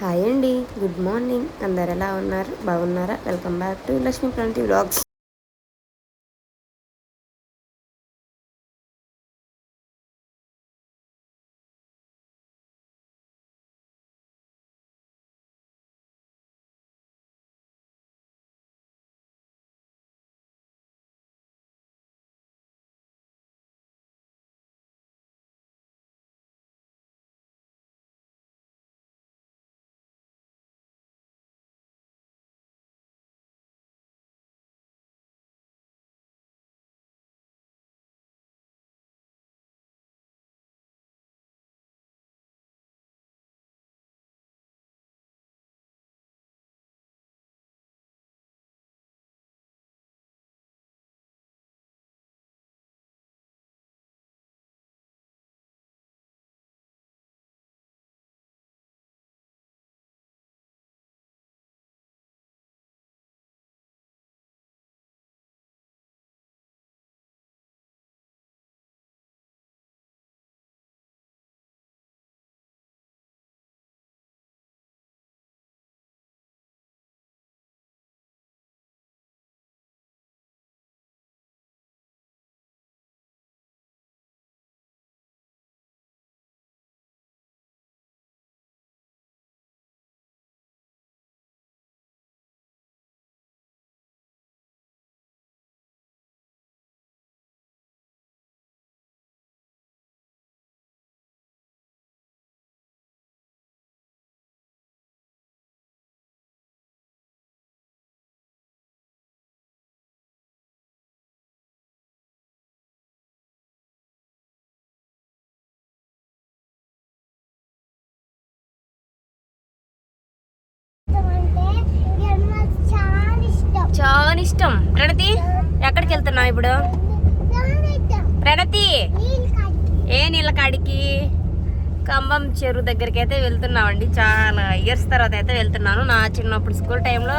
Hi అండి good morning. అందరు ఎలా ఉన్నారు? బాగున్నారా? Welcome back to Lakshmi Pranathi vlogs. చాలా ఇష్టం. ప్రణతి ఎక్కడికి వెళ్తున్నావు ఇప్పుడు? ప్రణతి! ఏ నీళ్ళ కాడికి కంబం చెరువు దగ్గరికి అయితే వెళ్తున్నామండి. చాలా ఇయర్స్ తర్వాత అయితే వెళ్తున్నాను. నా చిన్నప్పుడు స్కూల్ టైంలో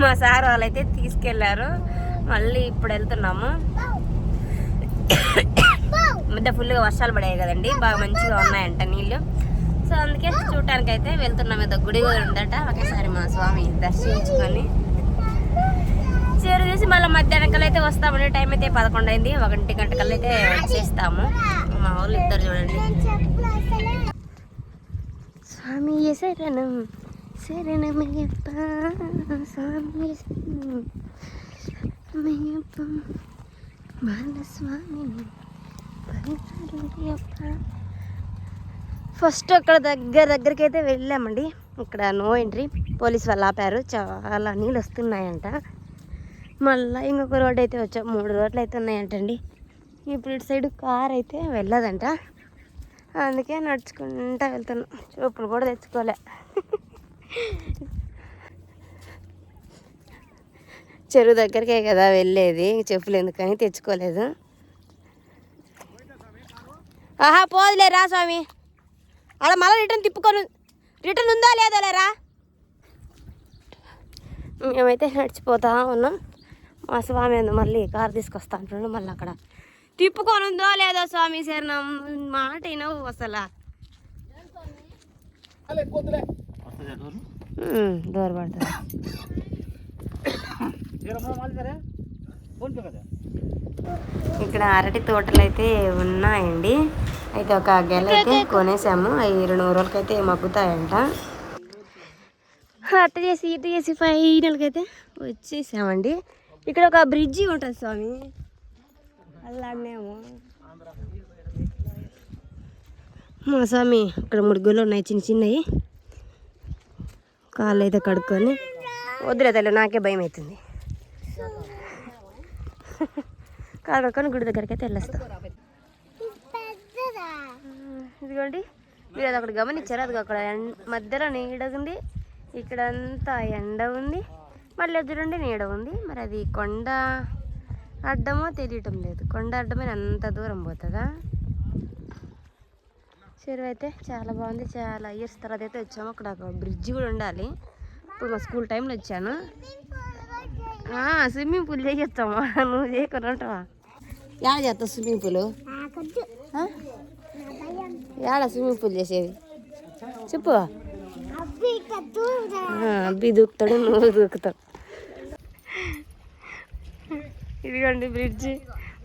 మా సార్ వాళ్ళైతే తీసుకెళ్ళారు. మళ్ళీ ఇప్పుడు వెళ్తున్నాము. మధ్య ఫుల్గా వర్షాలు పడాయి కదండి. బాగా మంచిగా ఉన్నాయంట నీళ్ళు. సో అందుకే చూడటానికి అయితే వెళ్తున్నాం. ఏదో గుడి ఉందట. ఒకేసారి మా స్వామి దర్శించుకొని చీర చూసి మళ్ళీ మధ్యాహ్నం అయితే వస్తామండి. టైం అయితే పదకొండు అయింది ఒకటి గంటకల్లా అయితే వచ్చేస్తాము. మా వాళ్ళు ఇద్దరు చూడండి. స్వామి శరణం శరణమయ్యప్ప స్వామి శరణం అయ్యప్ప బాలస్వామిని ఫస్ట్ అక్కడ దగ్గర దగ్గరికి అయితే వెళ్ళామండి. ఇక్కడ నో ఎంట్రీ పోలీస్ వాళ్ళు ఆపారు. చాలా నీళ్ళు వస్తున్నాయంట. మళ్ళీ ఇంకొక రోడ్ అయితే వచ్చాం. మూడు రోడ్లు అయితే ఉన్నాయంటండి. ఇప్పుడు ఇటు సైడ్ కార్ అయితే వెళ్ళదంట. అందుకే నడుచుకుంటా వెళ్తున్నాం. చూపులు కూడా తెచ్చుకోలే. చెరువు దగ్గరికే కదా వెళ్ళేది. చెప్పులు ఎందుకని తెచ్చుకోలేదు. ఆహా పోదులే రా స్వామి. అలా మళ్ళీ రిటర్న్ తిప్పుకొని రిటర్న్ ఉందా లేదా లేరా? మేమైతే నడిచిపోతా ఉన్నాం. మా స్వామి అందు మళ్ళీ కారు తీసుకొస్తా అంటున్నాడు మళ్ళీ అక్కడ. తిప్పుకొని ఉందో లేదో స్వామి శరణం మాట వినవు అసలు. డోర్ పడుతుంది. ఇక్కడ అరటి తోటలు అయితే ఉన్నాయండి. అయితే ఒక గెల అయితే కొనేసాము. అవి రెండు మూడు రోజులకైతే మగ్గుతాయంట. అట్ట చేసి ఇటు చేసి ఫైనల్కి అయితే వచ్చేసామండి. ఇక్కడ ఒక బ్రిడ్జి ఉంటుంది స్వామి. అల్లాడినేమో. మా స్వామి ఇక్కడ మూడు గుళ్ళు ఉన్నాయి చిన్న చిన్నవి. కాళ్ళు అయితే కడుక్కొని. వద్దులే తల్లి నాకే భయం అవుతుంది కాళ్ళు కడుక్కొని గుడి దగ్గరికి అయితే వెళ్ళేస్తాం ఇదిగోండి. మీరు అది అక్కడ గమనించారు? అది అక్కడ మధ్యలో నీడ ఉంది. ఇక్కడ అంతా ఎండ ఉంది. మళ్ళీ ఎదురుండి నీడ ఉంది. మరి అది కొండ అడ్డమో తెలియటం లేదు. కొండ అడ్డమే అంత దూరం పోతుందా? చెరువు అయితే చాలా బాగుంది. చాలా ఇయర్స్ తర్వాత అయితే వచ్చాము. అక్కడ ఒక బ్రిడ్జ్ కూడా ఉండాలి. ఇప్పుడు మా స్కూల్ టైంలో వచ్చాను. స్విమ్మింగ్ పూల్ చేయొస్తామా నువ్వు చేయకుండా ఉంటావా? యాడ చేస్తావు స్విమ్మింగ్ పూల్ యాడ స్విమ్మింగ్ పూల్ చేసేది? చెప్పు. అబ్బా దూకుతాడు నువ్వు దూకుతావు. ఇదిగోండి బ్రిడ్జి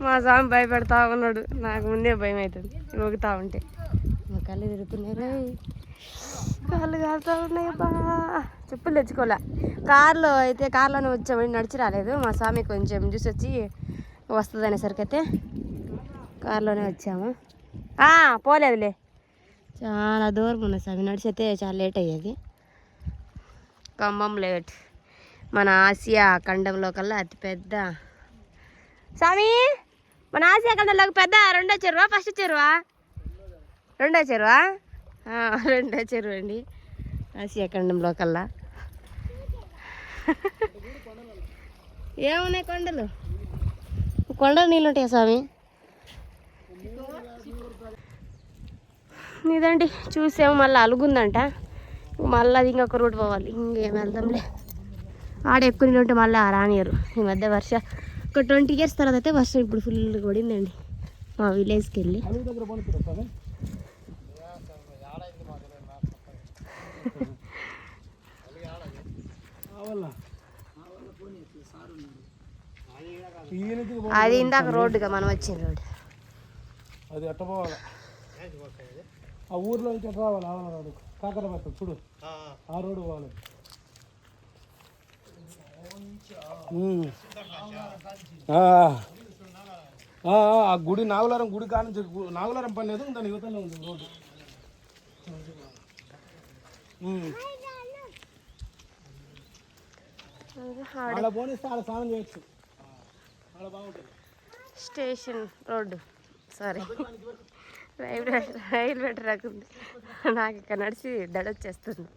మా స్వామి భయపెడతా ఉన్నాడు. నాకు ముందే భయం అవుతుంది. ఊగుతా ఉంటే. మా కళ్ళు తిరుగుతున్నాయి కాళ్ళు కాలుతా ఉన్నాయి బా చెప్పులు తెచ్చుకోలే. కార్లో అయితే కార్లోనే వచ్చామండి. నడిచి రాలేదు. మా స్వామి కొంచెం చూసి వచ్చి వస్తుంది అనేసరికి అయితే కారులోనే వచ్చాము. పోలేదులే. చాలా దూరం ఉన్న స్వామి నడిచి అయితే చాలా లేట్ అయ్యేది. ఖమ్మం లేట్. మన ఆసియా ఖండంలో కల్లా అతిపెద్ద స్వామి మన ఆసియా ఖండంలోకి పెద్ద రెండో చెరువా ఫస్ట్ చెరువా? రెండో చెరువా? రెండో చెరువు అండి. ఆసియా ఖండంలో కల్లా. ఏమున్నాయి కొండలు? కొండలు నీళ్ళు ఉంటాయా స్వామి? ఇదండి చూసాము మళ్ళీ అలుగుందంట. మళ్ళీ అది ఇంకొక రూట్ పోవాలి. ఇంకేం వెళ్దాంలే. ఆడ ఎక్కువ నీళ్ళు ఉంటే మళ్ళీ రానియరు. ఈ మధ్య వర్ష ఒక ట్వంటీ ఇయర్స్ తర్వాత అయితే వర్షం ఇప్పుడు ఫుల్ పడిందండి. మా విలేజ్కి వెళ్ళి. అది ఇందాక రోడ్డుగా మనం వచ్చిన రోడ్డు. అది ఎట్ట పోవాలి? ఆ ఊర్లో నుంచి ఎట్ట రావాలి? ఆవల రోడ్డు. కాకరపట్ట చూడు. ఆ. రోడ్డు పోవాలి. ఉమ్. ఆ. గుడి నాగులారం గుడి కానుంచి గు- నాగులారం పని లేదు దాని యువతలో ఉంది రోడ్డు. ఉమ్. ఆడ పోనిస్తే ఆడ స్నానం చేయొచ్చు. Station road. Sorry. Railway railway track ఉంది. నాకు ఇక్కడ నడిచి దడొచ్చేస్తుంది వచ్చేస్తుంది.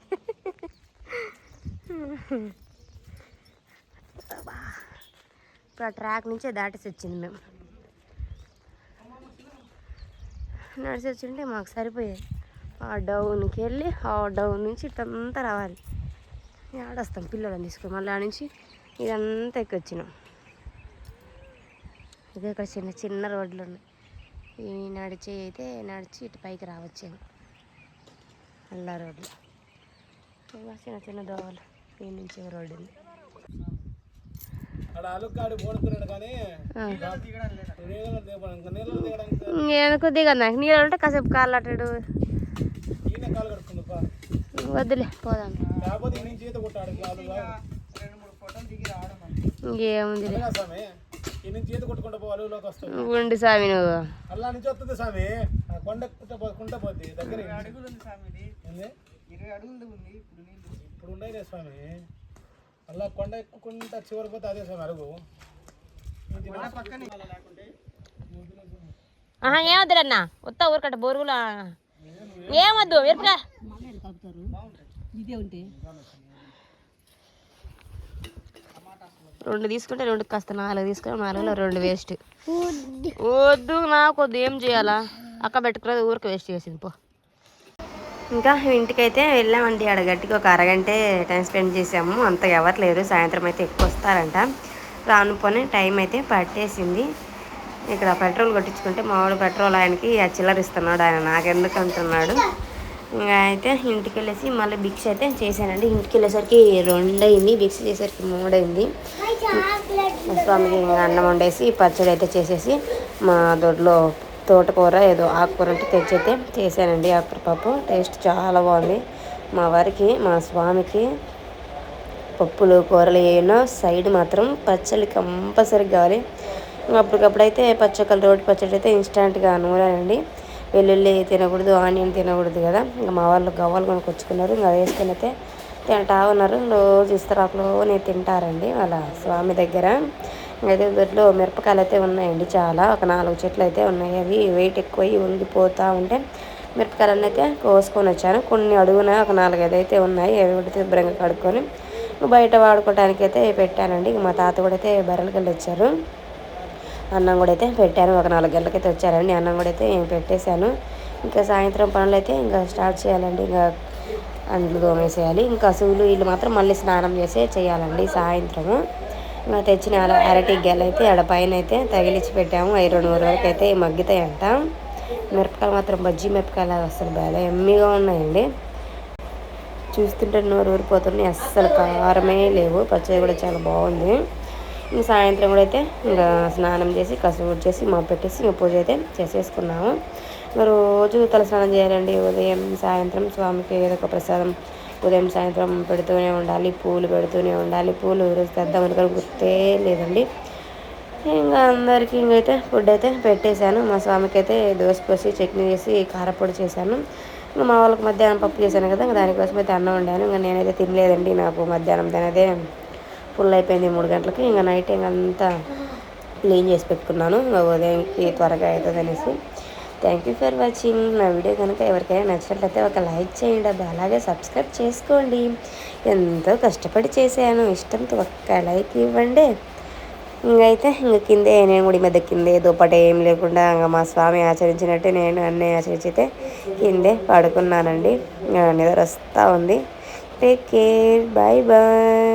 ఇప్పుడు ఆ ట్రాక్ నుంచే దాటేసి వచ్చింది మేము. నడిచి వచ్చింటే మాకు సరిపోయేది. ఆ డౌన్కి వెళ్ళి ఆ డౌన్ నుంచి ఇటంతా రావాలి. ఆడొస్తాం పిల్లలని తీసుకుని. మళ్ళీ ఆడ నుంచి ఇదంతా ఎక్కొచ్చినాం. ఇదే ఇక్కడ చిన్న చిన్న రోడ్లు ఉన్నాయి. ఈ నడిచి అయితే నడిచి ఇటు పైకి రావచ్చేమో. అల్లా రోడ్లు. ఇంకా చిన్న చిన్న దోవలు. ఈ నుంచి రోడ్డు ఉంది. ఇంకా ఎందుకు దిగదు నాకు నీళ్ళు ఉంటే కాసేపు కాళ్ళు పా. వద్దులే పోదాం. లేకపోతే స్వామి ఉండి స్వామి నువ్వు. అల్లా నుంచి వస్తుంది స్వామి. ఆ కొండ కుంట పోద్ది దగ్గర ఏంది? ఇప్పుడు ఉండేదే స్వామి. అలా కొండ ఎక్కుకుంటా చివరి పోతే అదే స్వామి అరుగు. ఆహా ఏమొద్దురన్నా ఉత్త ఊరికట్ట బోరుగులు. ఏమొద్దు? మిరపకాయ రెండు తీసుకుంటే రెండు కాస్త నాలుగు తీసుకుంటే నాలుగులో రెండు వేస్ట్. వద్దు. నాకు వద్దు ఏం చేయాలా? అక్క పెట్టుకున్నది ఊరికి వేస్ట్ చేసింది పో. ఇంకా ఇంటికైతే వెళ్ళామండి ఆడ గట్టిగా ఒక అరగంటే టైం స్పెండ్ చేసాము అంత ఎవరు లేరు సాయంత్రం అయితే ఎక్కువ వస్తారంట. రాను పోనీ టైం అయితే పట్టేసింది. ఇక్కడ పెట్రోల్ కొట్టించుకుంటే మామూలు పెట్రోల్ ఆయనకి ఆ చిల్లర ఇస్తున్నాడు ఆయన నాకెందుకు అంటున్నాడు. అయితే ఇంటికి వెళ్ళేసి మళ్ళీ భిక్ష అయితే చేశానండి. ఇంటికి వెళ్ళేసరికి రెండు అయింది భిక్ష చేసేసరికి మూడైంది మా స్వామికి అన్నం వండేసి పచ్చడి అయితే చేసేసి మా దొడ్లో తోటకూర ఏదో ఆకుకూర అంటే తెచ్చైతే చేశానండి ఆకుకూర పప్పు టేస్ట్ చాలా బాగుంది. మా వారికి మా స్వామికి పప్పులు కూరలు ఏమైనా సైడ్ మాత్రం పచ్చడి కంపల్సరీ కావాలి. అప్పటికప్పుడు అప్పటికప్పుడైతే పచ్చకల రోడ్డు పచ్చడి అయితే ఇన్స్టాంట్గా నూరానండి వెల్లుల్లి తినకూడదు ఆనియన్ తినకూడదు కదా. ఇంకా మా వాళ్ళు గవ్వలు కొనుక్కొచ్చుకున్నారు. ఇంకా వేసుకుని అయితే తింటా ఉన్నారు. రోజు ఇస్తరాకులోనే తింటారండి వాళ్ళ స్వామి దగ్గర. అయితే దొడ్లో మిరపకాయలు అయితే ఉన్నాయండి చాలా. ఒక నాలుగు చెట్లు అయితే ఉన్నాయి. అవి వెయిట్ ఎక్కువ ఉండిపోతూ ఉంటే మిరపకాయలన్నీ అయితే కోసుకొని వచ్చాను. కొన్ని అడుగున ఒక నాలుగైదు అయితే ఉన్నాయి. అవి కూడా శుభ్రంగా కడుక్కొని బయట వాడుకోవడానికి అయితే పెట్టానండి. ఇక మా తాత కూడా అయితే బర్రెలకి వెళ్ళి వచ్చారు. అన్నం కూడా అయితే పెట్టాను. ఒక నాలుగు గంటలకైతే వచ్చారండి. అన్నం కూడా అయితే పెట్టేశాను. ఇంకా సాయంత్రం పనులు అయితే ఇంకా స్టార్ట్ చేయాలండి. ఇంకా అండ్లు తోమేసేయాలి. ఇంకా సూలు వీళ్ళు మాత్రం మళ్ళీ స్నానం చేసే చేయాలండి సాయంత్రము. ఇంకా తెచ్చిన అరటి గెల అయితే ఆడ పైన అయితే తగిలించి పెట్టాము. అవి రెండు మూడు వరకు అయితే మగ్గుతాయంట. మిరపకాయలు మాత్రం బజ్జీ మిరపకాయలు అసలు బాగా ఎమ్మిగా ఉన్నాయండి. చూస్తుంటే నోరు ఊరిపోతున్నాయి అస్సలు కారమే లేవు. పచ్చడి కూడా చాలా బాగుంది. ఇంక సాయంత్రం కూడా అయితే ఇంకా స్నానం చేసి కసువు చేసి మా పెట్టేసి ఇంకా పూజ అయితే చేసేసుకున్నాము. ఇంకా రోజు తల స్నానం చేయాలండి. ఉదయం సాయంత్రం స్వామికి ఏదో ఒక ప్రసాదం ఉదయం సాయంత్రం పెడుతూనే ఉండాలి. పూలు పెడుతూనే ఉండాలి. పూలు ఈరోజు తెద్దాం అనుకుని గుర్తే లేదండి. ఇంకా అందరికీ ఇంకైతే ఫుడ్ అయితే పెట్టేశాను. మా స్వామికి అయితే దోశ పోసి చట్నీ చేసి కారపొడి చేశాను. ఇంకా మా వాళ్ళకి మధ్యాహ్నం పప్పు చేశాను కదా ఇంకా దానికోసం అయితే అన్నం వండాను. ఇంకా నేనైతే తినలేదండి నాకు మధ్యాహ్నం తినదే. ఫుల్ అయిపోయింది మూడు గంటలకి. ఇంకా నైట్ ఇంకంతా క్లీన్ చేసి పెట్టుకున్నాను. ఇంకా ఉదయంకి త్వరగా అవుతుంది అనేసి. థ్యాంక్ యూ ఫర్ వాచింగ్ నా వీడియో కనుక ఎవరికైనా నచ్చినట్లయితే ఒక లైక్ చేయండి. అది అలాగే సబ్స్క్రైబ్ చేసుకోండి. ఎంతో కష్టపడి చేశాను. ఇష్టంతో ఒక్క లైక్ ఇవ్వండి. ఇంకైతే ఇంక కిందే నేను కూడా ఈ మధ్య కిందే దుప్పట ఏం లేకుండా ఇంకా మా స్వామి ఆచరించినట్టే నేను అన్నీ ఆచరించితే కిందే పడుకున్నానండి. నిద్ర వస్తూ ఉంది. Take care bye bye